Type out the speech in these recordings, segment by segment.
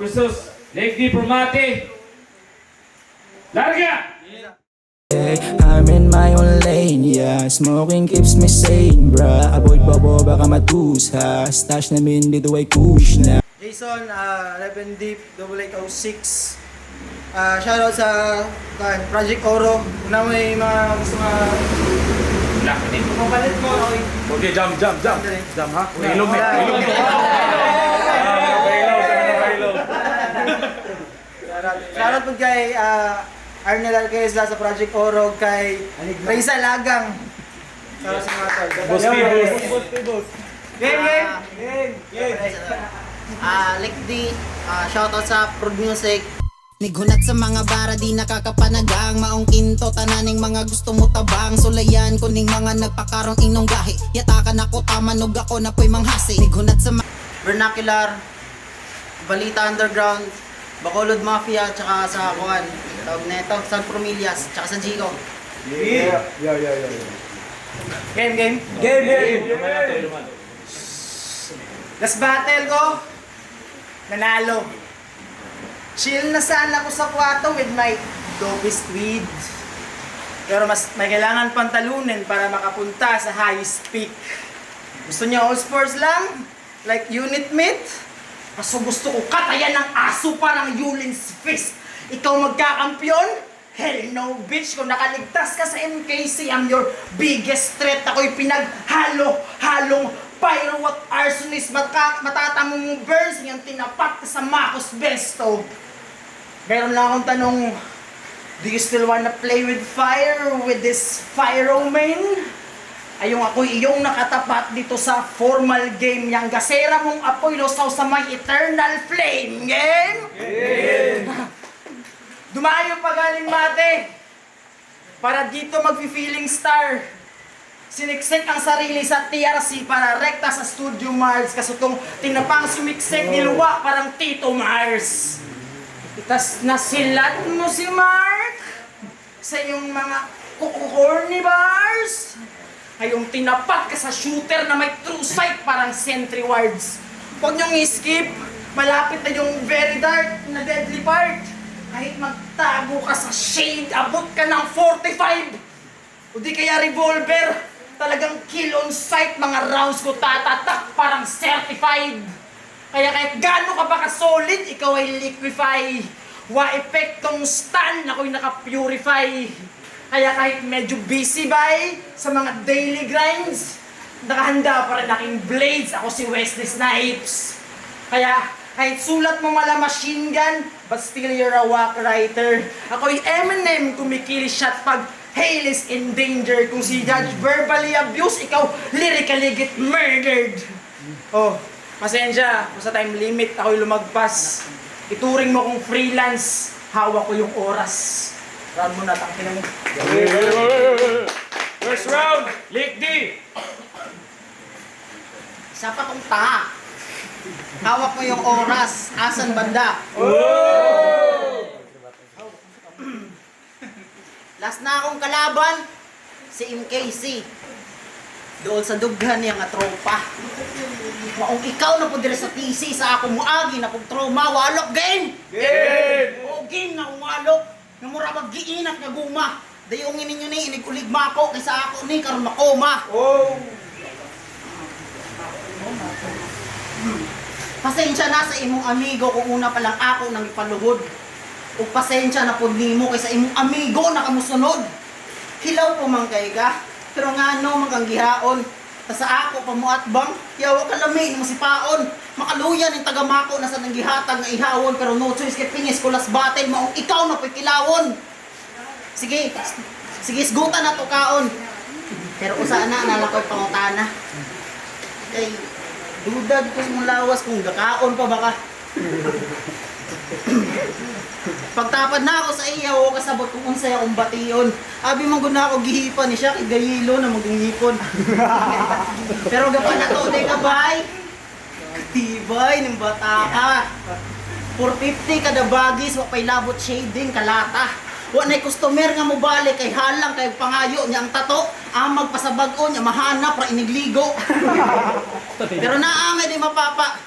versus D Promate. Larga! I'm in my own lane, yeah Smoking keeps me sane, bruh Avoid bobo, baka matusha Stash namin dito ay kush na Jason, uh, 11 Deep, Double 806. Uh, shoutout sa kan, Project Oro. Na may mga gusto din. mapalit mo. Okay. Okay, jump, jump, jump. Jump, ha? Ilog, ilog. Shoutout, shoutout po kay uh, Arnel Alquezla sa Project Oro, kay Reza Lagang. Shoutout sa mga tol. Boss Pibos. Game, game! Game! Ah, like di ah, shoutout sa Prod Music. Nigunat sa mga bara di nakakapanagang Maong kinto tananing mga gusto mo tabang Sulayan ko ning mga nagpakarong inong gahi Yatakan ako tamanog ako na po'y manghasi Nigunat sa mga Vernacular Balita Underground Bacolod Mafia tsaka sa kuan tawag neto San Promilias tsaka sa Gico Game, game! Game, game. Last battle ko, nanalo. Chill na sana ako sa kwarto with my dopey squid. Pero mas may kailangan pantalunin para makapunta sa highest peak. Gusto niya all sports lang? Like unit meet? Kaso gusto ko katayan ng aso parang Yulin's fist. Ikaw magkakampyon? Hell no, bitch! Kung nakaligtas ka sa MKC, I'm your biggest threat. Ako'y pinaghalo-halong pyro at arsonist. Mata matatamong burns yung tinapat ka sa Marcos Besto. Meron lang akong tanong, Do you still wanna play with fire with this Pyromane? Ayong ako'y iyong nakatapat dito sa formal game yang gasera mong apoy losaw sa may eternal flame. Game? Dumayo pa galing mate. Para dito magfi-feeling star. Siniksik ang sarili sa TRC para rekta sa Studio Mars. Kasutong tinapang sumiksik niluwa parang Tito Mars. Itas nasilat mo si Mark sa iyong mga kukukorny bars. Ayong tinapat ka sa shooter na may true sight parang sentry wards. Huwag niyong i-skip. Malapit na yung very dark na deadly part. Kahit magtago ka sa shade, abot ka ng 45. O di kaya revolver, talagang kill on sight mga rounds ko tatatak parang certified. Kaya kahit gaano ka ba ka-solid, ikaw ay liquefy. Wa epektong stun, ako'y naka-purify. Kaya kahit medyo busy bay sa mga daily grinds, nakahanda pa rin aking blades. Ako si Wesley Snipes. Kaya kahit sulat mo mala machine gun, but still you're a whack writer. Ako'y Eminem, kumikili shot pag Hale is in danger. Kung si Judge verbally abuse, ikaw lyrically get murdered. Oh, pasensya. Kung sa time limit, ako'y lumagpas. Ituring mo kung freelance, hawak ko yung oras. Round mo na, tangkinan mo. First round, Lake D. Isa pa tong tanga. Hawak mo yung oras. Asan banda? Last na akong kalaban, si MKC. Doon sa dughan niya nga tropa. Maong ikaw na po dire sa TC sa ako muagi na pong trauma, walok game! Game! O game na walok, nga mura maggiinat nga guma. Dayong ninyo ni iniguligma ko kaysa ako ni karon makoma. Oh! Pasensya na sa imong amigo kung una pa lang ako nang ipaluhod. O pasensya na pud nimo kay sa imong amigo na kamusunod. Hilaw po man kay ka, pero nga no man kang gihaon. Ta sa ako pamuatbang, yawa ka lami mo si paon. Makaluyan yung tagamako na sa nanggihatag nga ihawon pero no choice kay pingis ko las battle maong ikaw na po'y kilawon. Sige, sige isgutan na to kaon. Pero usa na nalakaw pangutana. Kay Dudad ko mong lawas kung gakaon pa baka. Pagtapad na ako sa iya, o kasabot kung unsay akong bation. Abi man gud na ako gihipan ni siya kay gayilo na magungipon. Pero gapan na to, day ka Tibay ng bata ka. 450 kada bagis, wa pay labot shading kalata. Wa na'y customer nga mo balik kay halang kay pangayo niya ang tato. Ang magpasabag-o niya mahanap ra inigligo. Pero naamay di mapapa.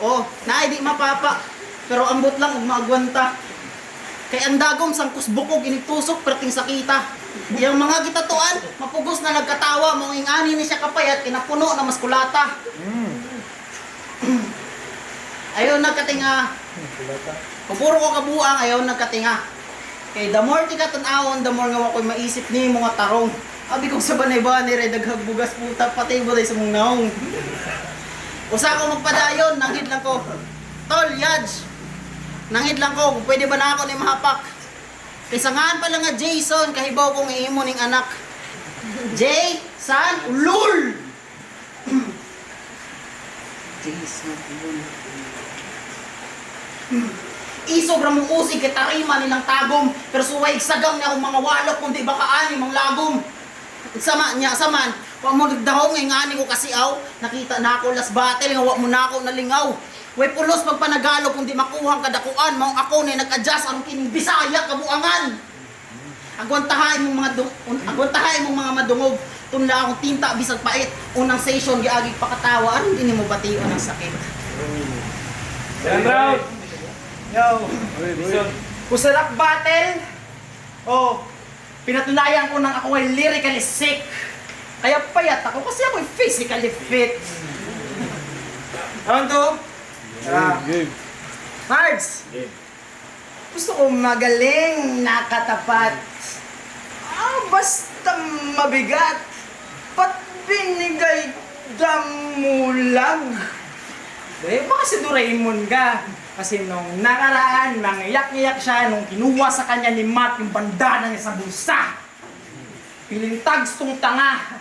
Oh, naay di mapapa. Pero ambot lang ug maagwanta. Kay ang dagom sang kusbukog initusok perting sakita. Yung mga gitatuan, mapugos na nagkatawa, mong ingani ni siya kapayat, kinapuno na maskulata. Ayaw nagkatinga. Pupuro ko kabuang, ayaw nagkatinga. Kay the more ti katanawon, the more nga wako'y maisip ni mga tarong. Abi kong sa banay ba ni Redag bugas puta pati mo sa mong naong. Usa ko magpadayon, nangid lang ko. Tol, Yaj. Nangid lang ko, pwede ba na ako ni mahapak. Kaysa nga pa lang nga Jason, kahibaw kong iimo ning anak. Jay, san, ulul! Jason, ulul. Iso ra mong usig kay tarima nilang tagom, pero suway sagang niya mga walok kundi baka ani mang lagom. Sama niya saman, wa mo nagdahong ngay ngani ko kasi aw, nakita na ako las battle nga wa mo na ako nalingaw. Way pulos pag panagalo kundi makuhang kadakuan, mao ako ni nag-adjust ang kining Bisaya kabuangan. Agwantahay mong mga agwantahay mong mga madungog. Tunla akong tinta bisag pait. Unang session giagig pakatawa, ano din mo bation ang sakit. Second round. Yo. Kusarap battle. Oh, pinatunayan ko nang ako ay lyrically sick. Kaya payat ako kasi ako ay physically fit. Ano to? Ah. Game. Cards! Gusto ko magaling, nakatapat. Ah, basta mabigat. Binigay damulag? Eh, baka si Doraemon ka. Kasi nung nakaraan, nangiyak-iyak siya nung kinuha sa kanya ni Matt yung bandana niya sa bulsa. Piling tags tong tanga.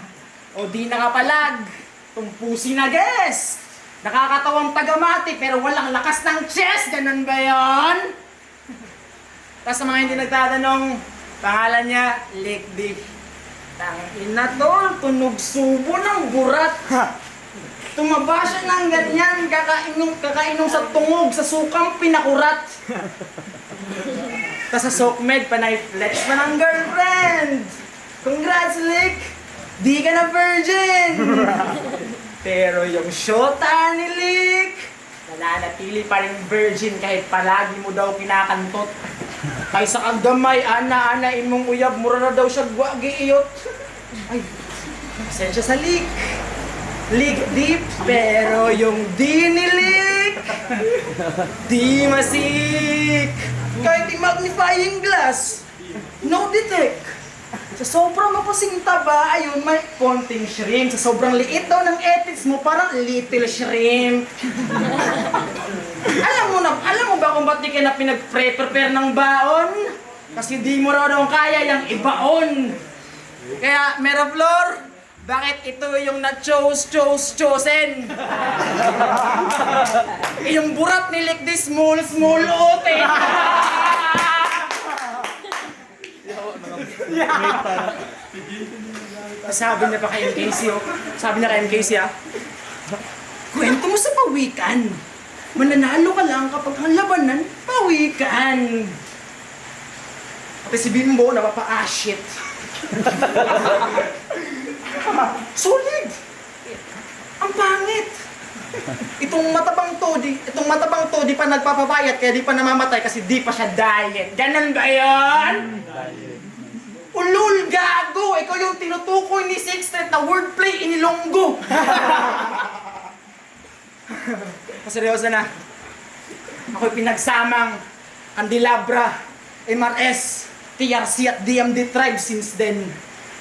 O di nakapalag. Tong pusi na guess. Nakakatawang tagamati pero walang lakas ng chest. Ganun ba yon? Tapos sa mga hindi nagtatanong, pangalan niya, Lick Dip. Tangina tol, tunog subo ng burat. Tumaba siya ng ganyan, kakainom, kakainom sa tungog, sa sukang pinakurat. Tapos sa Sokmed, panay flex pa ng girlfriend. Congrats, Lick! Di ka na virgin! Pero yung shota ni Lick, nananatili pa rin virgin kahit palagi mo daw kinakantot. Kaysa kang gamay, ana-ana imong uyab, mura na daw siya gwagi iyot. Ay, pasensya sa Lick. Lick deep, pero yung di ni Lick, di masik. Kahit di magnifying glass, no detect. Sa sobrang mapasing taba, ayun, may konting shrimp. Sa sobrang liit daw ng ethics mo, parang little shrimp. alam mo na, alam mo ba kung ba't di ka na pinag-prepare ng baon? Kasi di mo raw daw kaya yung ibaon. Kaya, Meraflor, bakit ito yung na-chose, chose, chosen? yung burat ni the small, small ote. Sabi niya pa kay MKC, oh. Sabi niya kay MKC, ah. Kwento mo sa pawikan. Mananalo ka lang kapag ang labanan, pawikan. Pati si Bimbo, napapa-ashit. Solid! Ang pangit! Itong matabang to, di, itong matabang to, di pa nagpapabayat, kaya di pa namamatay kasi di pa siya diet. Ganun ba yan? Ulul, gago! Ikaw yung tinutukoy ni Sixtet na wordplay inilonggo! Seryoso na. Ako'y pinagsamang Candelabra, MRS, TRC at DMD tribe since then.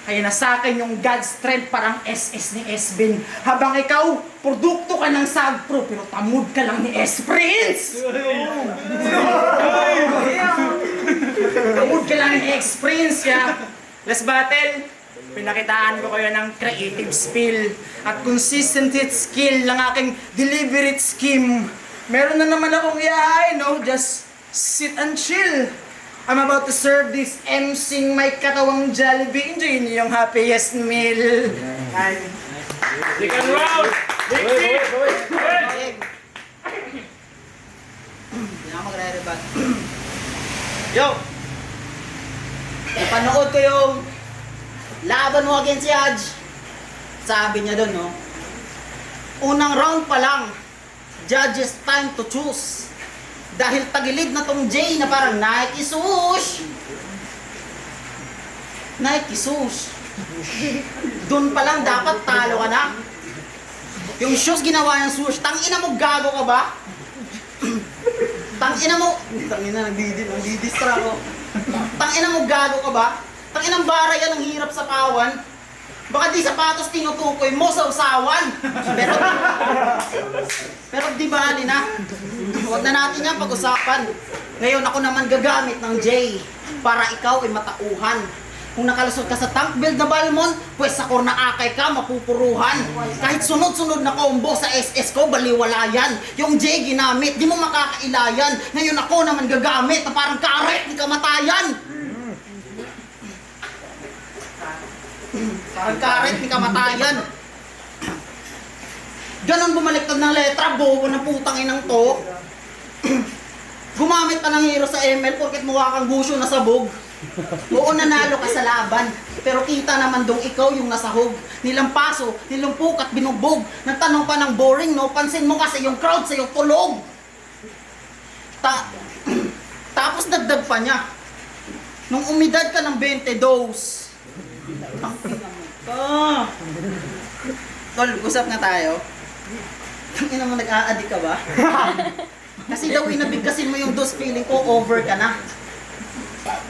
Kaya nasa akin yung God's strength parang SS ni Esbin. Habang ikaw, produkto ka ng Sagpro, pero tamod ka lang ni S-Prince! Tamod ka lang ni X-Prince, kaya let's battle! Pinakitaan ko kayo ng creative skill at consistent hit skill ng aking deliberate scheme. Meron na naman akong iyahay, no? Just sit and chill. I'm about to serve this emsing may katawang Jollibee. Enjoy niyo yung happiest meal. Ay. Second round. Lick deep. Hindi na magre-rebut. Yo! Napanood ko yung laban mo against Yaj. Sabi niya doon, no? Unang round pa lang, judges time to choose. Dahil tagilid na tong J na parang Nike swoosh. Nike swoosh. Doon pa lang dapat talo ka na. Yung shoes ginawa ng swoosh, tang ina mo gago ka ba? tang ina mo, tang ina nagdidid, nagdidistra ko. Tang ina mo gago ka ba? Tang inang bara yan ang hirap sa kawan. Baka di sapatos tinutukoy mo sa usawan. Pero pero di bali na. Huwag na natin yan pag-usapan. Ngayon ako naman gagamit ng J para ikaw ay matauhan. Kung nakalusot ka sa tank build na Balmon, pwes sa korna akay ka, mapupuruhan. Kahit sunod-sunod na combo sa SS ko, baliwala yan. Yung J ginamit, di mo makakailayan. Ngayon ako naman gagamit na parang karet ni kamatayan. Parang karet ni kamatayan. Ganon bumaliktad ng letra, bobo na putang inang to. Gumamit ka ng hero sa ML porket mukha kang gusyo na sabog. Oo, nanalo ka sa laban. Pero kita naman dong ikaw yung nasahog. Nilampaso, nilumpok at binugbog. Nagtanong pa ng boring, no? Pansin mo kasi yung crowd sa'yo tulog. Ta Tapos dagdag pa niya. Nung umidad ka ng 20 dose. Ka. Tol, usap na tayo. Ang ina mo nag-a-addict ka ba? Kasi daw inabigkasin mo yung dose feeling ko, over ka na.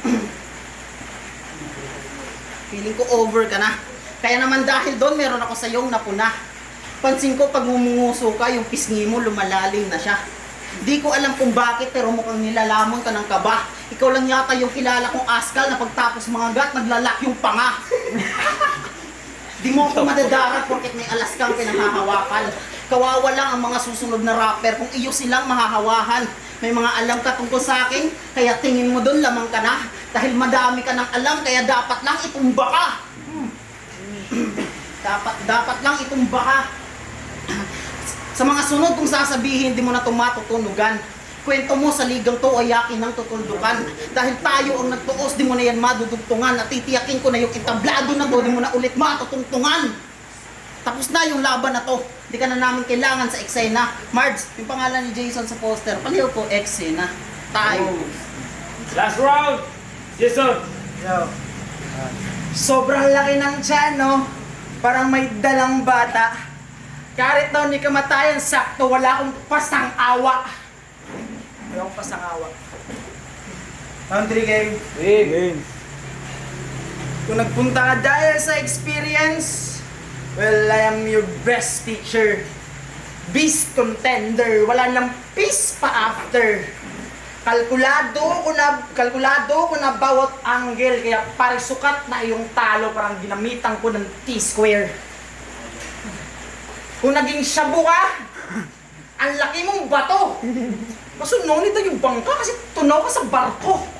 feeling ko over ka na. Kaya naman dahil doon, meron ako sa iyong napuna. Pansin ko pag mumunguso ka, yung pisngi mo lumalalim na siya. Di ko alam kung bakit pero mukhang nilalamon ka ng kaba. Ikaw lang yata yung kilala kong askal na pagtapos mga gat, naglalak yung panga. Di mo ako madadarat porket may alas kang pinanghahawakan. Kawawa lang ang mga susunod na rapper kung iyo silang mahahawahan. May mga alam ka tungkol sa akin, kaya tingin mo doon lamang ka na. Dahil madami ka ng alam, kaya dapat lang itumba ka. dapat, dapat lang itumba ka. Sa mga sunod kung sasabihin, di mo na ito matutunugan. Kwento mo sa ligang to ay yakin ng tutuldukan. Dahil tayo ang nagtuos, di mo na yan madudugtungan. At titiyakin ko na yung entablado na to, di mo na ulit matutungtungan. Tapos na yung laban na to. Di ka na namin kailangan sa eksena. Marge, yung pangalan ni Jason sa poster, paliw ko eksena. Tayo. Last round. Jason. Yo. Sobrang laki ng tiyan, no? Parang may dalang bata. Kahit daw ni kamatayan, sakto, wala akong pasang-awa. Wala akong pasang-awa. Round 3 game. Game. Kung nagpunta ka dahil sa experience, well, I am your best teacher. Beast contender. Wala nang peace pa after. Kalkulado ko na kalkulado ko na bawat angle kaya pare sukat na yung talo parang ginamitan ko ng T-square. Kung naging shabu ka, ang laki mong bato. Kaso no, nito yung bangka kasi tunaw ka sa barko.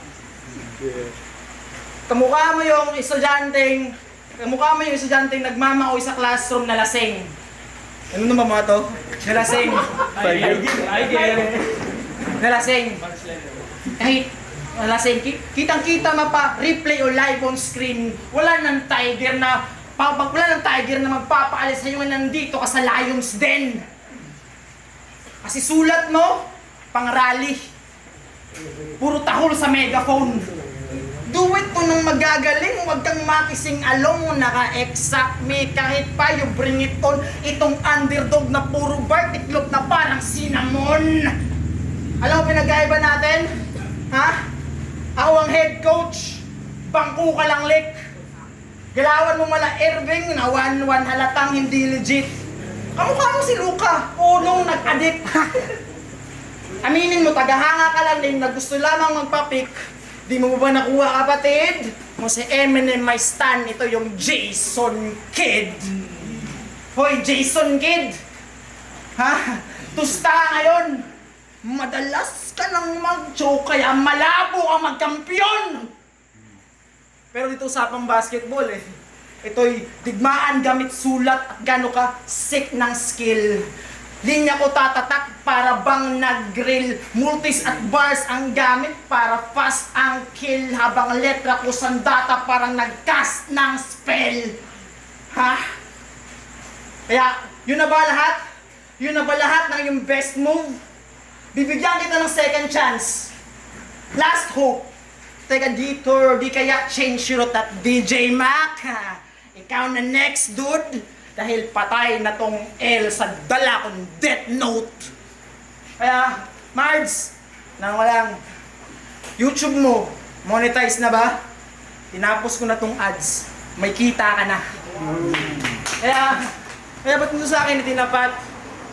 Kamukha mo yung estudyanteng, kamukha mo yung estudyanteng nagmamaoy sa classroom na lasing. Ano naman mga to? Nalasing. Tiger. Nalasing. Kahit nalasing, ki- kitang-kita mapa replay o live on screen, wala nang tiger na pag wala nang tiger na magpapaalis sa iyo nandito ka sa Lions Den. Kasi sulat mo, pang rally. Puro tahol sa megaphone. Do it to nang magagaling, huwag kang makising along, naka-exact me kahit pa you bring it on. Itong underdog na puro bar, tiklop na parang cinnamon. Alam mo pinagkaiba natin? Ha? Ako ang head coach, bangko ka lang lik. Galawan mo mala Irving na 1-1 halatang hindi legit. Kamukha mo si Luka, unong nag-addict. Aminin mo, tagahanga ka lang din na gusto lamang magpapik. Di mo ba nakuha kapatid? Mo si Eminem my stan, ito yung Jason Kidd. Hoy, Jason Kidd! Ha? Tusta ngayon! Madalas ka lang mag-joke kaya malabo ang magkampiyon! Pero dito usapang basketball eh. Ito'y digmaan gamit sulat at gano ka sick ng skill. Linya ko tatatak para bang nag-grill Multis at bars ang gamit para fast ang kill Habang letra ko sandata parang nag-cast ng spell Ha? Kaya, yun na ba lahat? Yun na ba lahat ng yung best move? Bibigyan kita ng second chance. Last hope. Teka detour, di kaya change your at DJ Mac. Ha, Ikaw na next dude. Dahil patay na tong L sa dala kong death note. Kaya, Mards, nang walang YouTube mo, monetize na ba? Tinapos ko na tong ads. May kita ka na. Kaya, kaya ba't mo sa akin itinapat?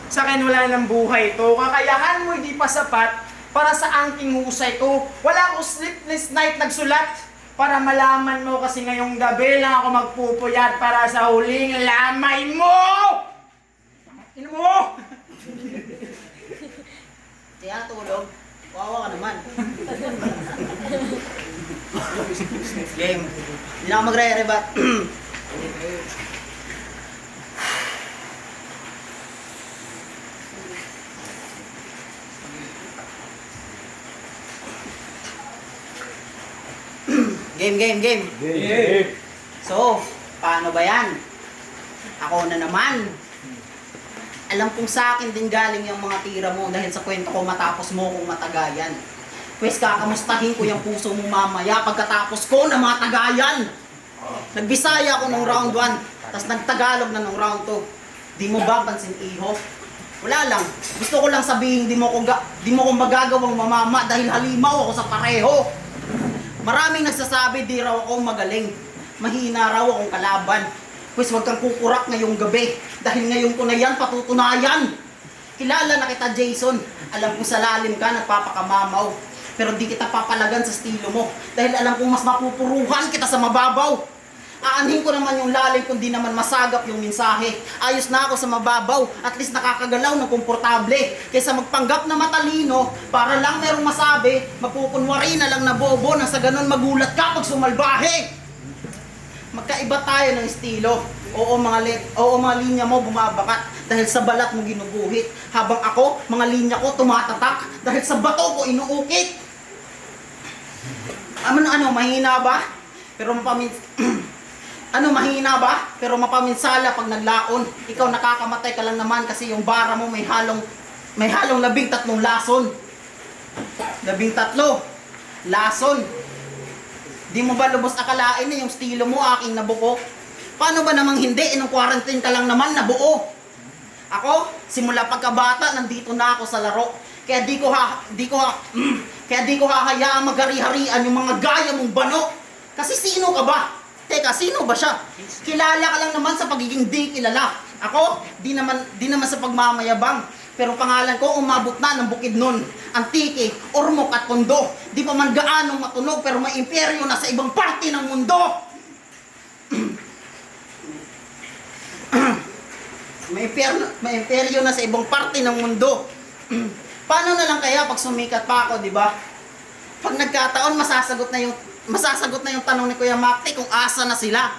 Sa akin wala ng buhay to. Kakayahan mo hindi pa sapat para sa angking husay ko. Wala akong sleepless night nagsulat para malaman mo kasi ngayong gabi lang ako magpupuyat para sa huling lamay mo! Ino mo! Kaya tulog. Wawa ka naman. Game. Hindi na ako magre-rebat. game, game, game. Game. So, paano ba yan? Ako na naman. Alam kong sa akin din galing yung mga tira mo dahil sa kwento ko matapos mo kung matagayan. Pwes kakamustahin ko yung puso mo mamaya pagkatapos ko na matagayan. Nagbisaya ako nung round 1, tapos nagtagalog na nung round 2. Di mo ba pansin iho? Wala lang. Gusto ko lang sabihin di mo ko ga- di mo ko magagawang mamama dahil halimaw ako sa pareho. Maraming nagsasabi di raw ako magaling. Mahina raw akong kalaban. Pues wag kang kukurak ngayong gabi. Dahil ngayon ko na yan patutunayan. Kilala na kita Jason. Alam ko sa lalim ka nagpapakamamaw. Pero di kita papalagan sa estilo mo. Dahil alam kong mas mapupuruhan kita sa mababaw. Aanhin ko naman yung lalim kung di naman masagap yung mensahe. Ayos na ako sa mababaw, at least nakakagalaw ng komportable. Kaysa magpanggap na matalino, para lang merong masabi, mapukunwari na lang na bobo nang sa ganun magulat ka pag sumalbahe. Magkaiba tayo ng estilo. Oo mga let, oo mga linya mo bumabakat dahil sa balat mo ginuguhit. Habang ako, mga linya ko tumatatak dahil sa bato ko inuukit. Ano ano mahina ba? Pero mapamin Ano mahina ba? Pero mapaminsala pag naglaon. Ikaw nakakamatay ka lang naman kasi yung bara mo may halong may halong labing tatlong lason. Labing tatlo. Lason. Di mo ba lubos akalain na yung estilo mo aking nabuko? Paano ba namang hindi? Inong quarantine ka lang naman nabuo. Ako, simula pagkabata, nandito na ako sa laro. Kaya di ko ha, di ko ha, kaya di ko hahayaang magari-harian yung mga gaya mong bano. Kasi sino ka ba? Teka, sino ba siya? Kilala ka lang naman sa pagiging di kilala. Ako, di naman, di naman sa pagmamayabang. Pero pangalan ko umabot na ng bukid nun. Antike, ormok at kondo. Di pa man gaanong matunog pero may imperyo na sa ibang parte ng mundo. may imperyo, may imperyo na sa ibang parte ng mundo. Paano na lang kaya pag sumikat pa ako, di ba? Pag nagkataon, masasagot na yung masasagot na yung tanong ni Kuya Makti kung asa na sila.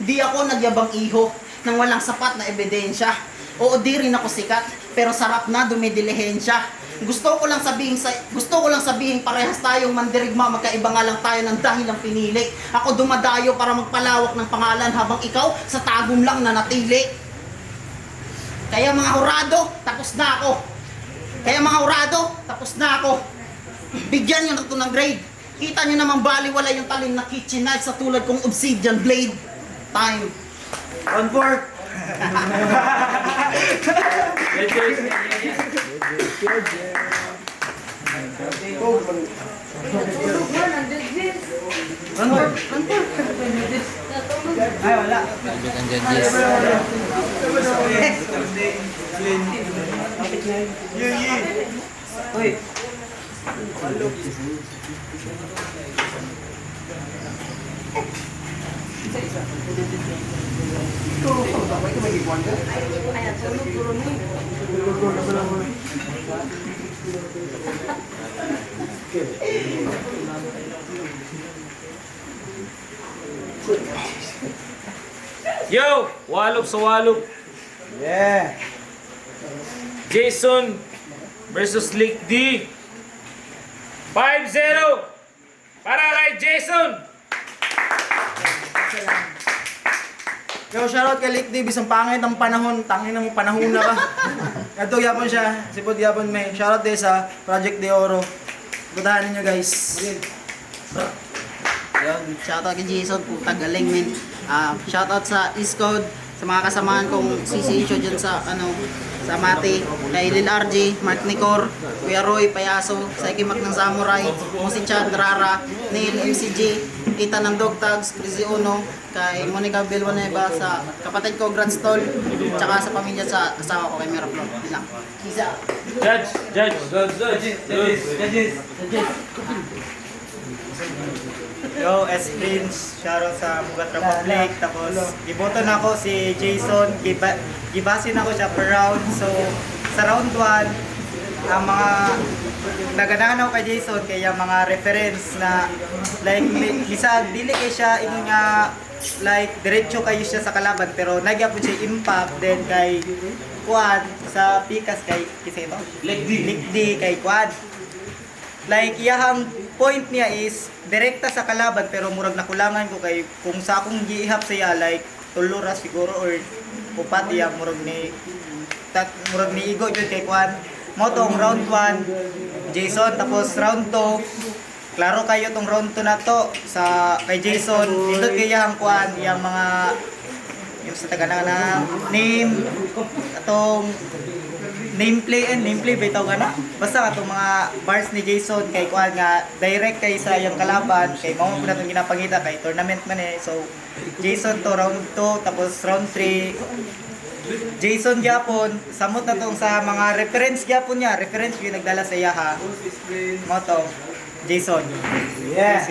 Di ako nagyabang iho nang walang sapat na ebidensya. Oo, di rin ako sikat, pero sarap na dumidilihensya. Gusto ko lang sabihin sa gusto ko lang sabihin parehas tayong mandirigma, magkaiba nga lang tayo ng dahilang pinili. Ako dumadayo para magpalawak ng pangalan habang ikaw sa tagum lang na natili. Kaya mga hurado, tapos na ako. Kaya mga hurado, tapos na ako. Bigyan nyo na ng grade. Kita nyo naman baliwala yung talim na kitchen knife sa tulad kong obsidian blade. Time. On board! Ay, wala. Uy. Yo! Walop sa walop. Yeah. Jason versus Lick D. 5-0 para kay Jason. Yo, shoutout kay Lick D, bisang pangit ang panahon, tangin ng panahon na ka. Ito yapon siya, sipod yapon may. Shoutout din sa Project De Oro. Butahan ninyo guys. Yun, shoutout kay Jason, puta galing men. Ah, shoutout sa East Code, sa mga kasamahan kong CCHO dyan sa ano sa Mati, kay Lil RJ, Mark Nicor, Kuya Roy Payaso, sa Ikimak ng Samurai, Musi Chandrara, Neil MCG, Kita ng Dog Tags, Crazy Uno, kay Monica Bilwaneba sa kapatid ko Grand Stall, tsaka sa pamilya sa asawa ko kay Miraflor. Yun lang. Isa. Judge, judge. Judge, judge. Yo, S Prince, shoutout sa Mugat Republic. Tapos, giboto na ako si Jason. Giba, gibasin ako siya per round. So, sa round 1, ang mga naganahan ako kay Jason kaya mga reference na like li- lisag dili kay siya ingon nga like diretso kayo siya sa kalaban pero nagyapon siya impact then kay Quad sa Pikas kay kisa ito Likdi kay Quad like iyahang point niya is direkta sa kalaban pero murag nakulangan ko kay kung sa akong giihap siya like tulura siguro or upat iya murag ni tat murag ni igo jud kay kwan. Mo round 1 Jason tapos round 2 klaro kayo tong round 2 na to sa kay Jason. Indot kay iyang kwan iyang mga yung sa taga na name atong nameplay and nameplay bitaw ka na basta atong mga bars ni Jason kay kuan nga direct kay sa iyang kalaban kay mao po natong ginapangita kay tournament man eh so Jason to round 2 tapos round 3 Jason Japon, samot na tong sa mga reference Japon niya, reference yung nagdala sa iya ha. Mo to, Jason. Yeah.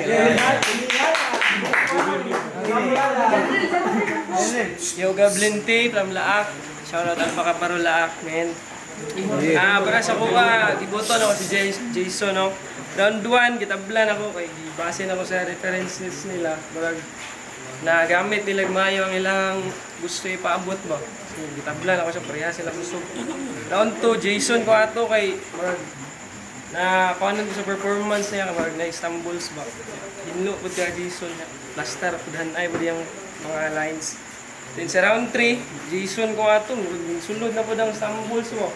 Yo Gablin T from Laak. Shoutout Alpha Caparo Laak, man. Ah, para sa kuha, giboton ako si Jason, no. Round 1, gitablan ako kay base na ako sa references nila. Barag na gamit nila mayo ang ilang gusto ipaabot ba. So, gitablan ako sa pareha sila gusto. Round 2, Jason ko ato kay barag na kuanan ko sa performance niya barag na Istanbuls ba. Hinlo pud ka Jason. Plaster pud hanay pud yung mga lines. Then sa round 3, Jason ko ato, sulod na po ng Istanbuls mo.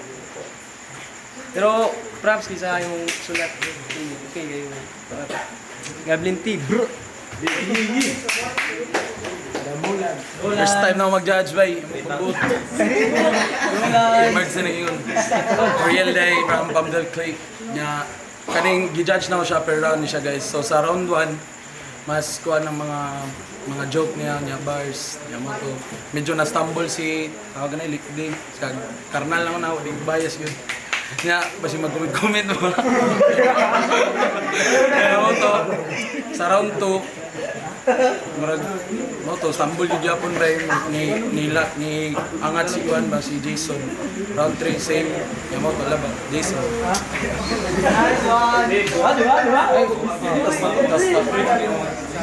Pero props kisa yung sulat. Okay kayo. Gablin T, bro. First time na ako mag-judge, bay. Marks na yun. Real day from Pamdel Clay. Nya, kaning gi-judge na ako siya per round siya guys. So sa round 1, mas kuha ng mga mga joke niya, niya bars, niya mo to. Medyo na-stumble si, tawag na. Sa karnal naman ako, di bias yun. Nya, basi mag-comment-comment mo. Kaya mo to, sa round 2, Murag mo to sambol yung Japon yung ni nila ni angat si Juan ba si Jason. Round 3 same. Yung mo to laba Jason.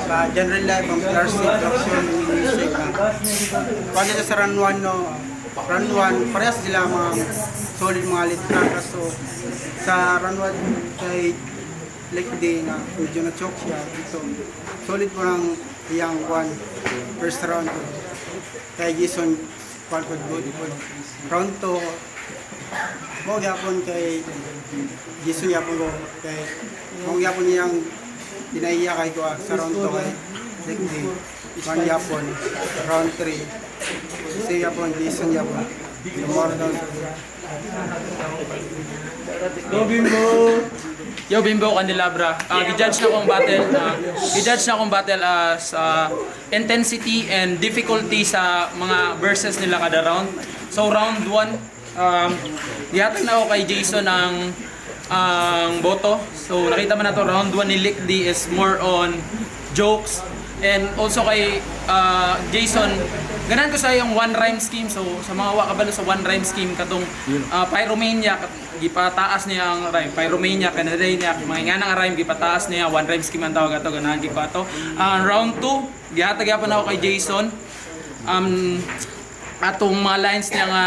Sa general life ang RC traction music na pag ito sa run 1 no run 1 parehas sila mga solid mga lead trackers so sa run 1 kay like day na medyo na choke siya. Dito solid po ng iyang one first round. Kay Jason kwan ko good good. Round 2 mo gyapon kay Jason yapon ko kay mo gyapon niyang dinaiya kay ko sa round 2 kay Lekdi one yapon round 3 si yapon Jason yapon more down Yo Bimbo Candelabra. Ah, gi-judge na akong battle. Uh, gi-judge na akong battle as ah, intensity and difficulty sa mga verses nila kada round. So round 1, um, gihatag na ako kay Jason ang ang boto. So nakita mo na to round 1 ni Lick D is more on jokes and also kay ah, Jason ganan ko sa yung one rhyme scheme. So sa mga wa kabalo sa one rhyme scheme? Katong uh, pyromania gipataas niya ang rhyme. Pyromania kanaday niya. Mga nga nang rhyme gipataas niya. One rhyme scheme ang tawag ato ganahan gi ko ato. Ah, round 2 gihatag gyapon ako kay Jason. Um atong mga lines niya nga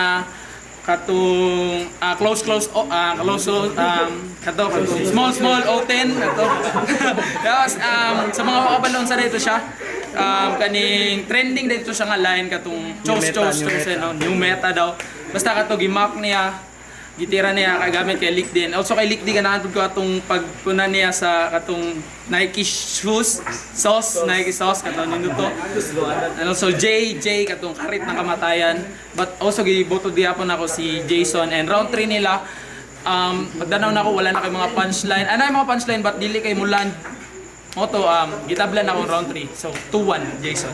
katong ah, close close oh, ah, close um kato katong small small O10 kato. Tapos um, sa mga wakabalon sa dito siya um, kaning trending dito siya nga line katong chose chose chose no? New meta daw. Basta kato gimak niya gitira niya kagamit kay Lick din. Also kay Lick din ganahan ko atong pagpuna niya sa katong Nike shoes, sauce, Nike sauce katong ninuto. And also J, J katong karit ng kamatayan. But also giboto diapon ako si Jason and round 3 nila um pagdanaw na ako wala na kay mga punchline. Ano yung mga punchline but dili kay mulan. Moto um gitablan ako round 3. So 2-1 Jason.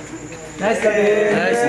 Nice, nice.